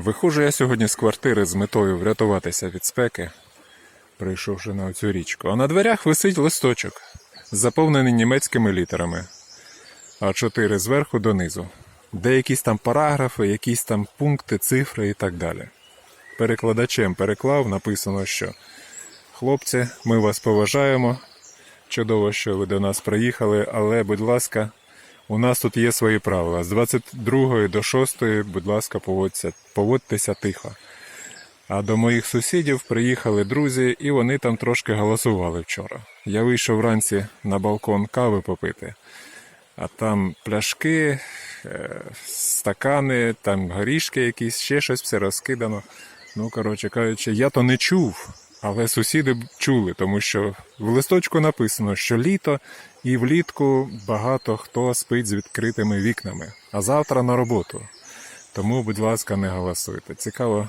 Виходжу я сьогодні з квартири з метою врятуватися від спеки, прийшовши на цю річку. А на дверях висить листочок, заповнений німецькими літерами, а чотири зверху донизу. Де якісь там параграфи, якісь там пункти, цифри і так далі. Перекладачем переклав, написано, що хлопці, ми вас поважаємо. Чудово, що ви до нас приїхали, але, будь ласка, у нас тут є свої правила. З 22 до 6, будь ласка, поводься, поводьтеся тихо. А до моїх сусідів приїхали друзі, і вони там трошки голосували вчора. Я вийшов вранці на балкон кави попити, а там пляшки, е, стакани, там горішки якісь, ще щось все розкидано. Ну, коротше кажучи, я то не чув, але сусіди чули, тому що в листочку написано, що літо і влітку багато хто спить з відкритими вікнами, а завтра на роботу. Тому, будь ласка, не голосуйте. Цікаво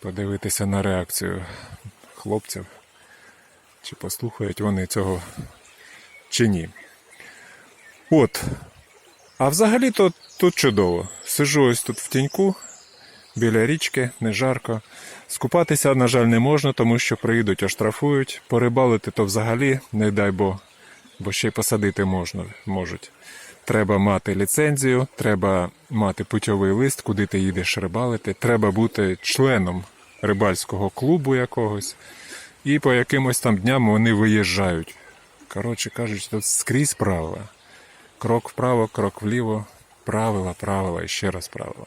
подивитися на реакцію хлопців, чи послухають вони цього чи ні. От. А взагалі-то тут чудово. Сижу ось тут в тіньку, біля річки, не жарко. Скупатися, на жаль, не можна, тому що приїдуть, оштрафують. Порибалити то взагалі, не дай Бог, бо ще й посадити можна, можуть. Треба мати ліцензію, треба мати путьовий лист, куди ти їдеш рибалити. Треба бути членом рибальського клубу якогось. І по якимось там дням вони виїжджають. Коротше кажучи, тут скрізь правила. Крок вправо, крок вліво, правила, правила і ще раз правила.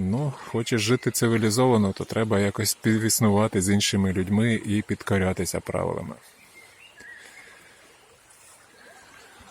Ну, хочеш жити цивілізовано, то треба якось співіснувати з іншими людьми і підкорятися правилами.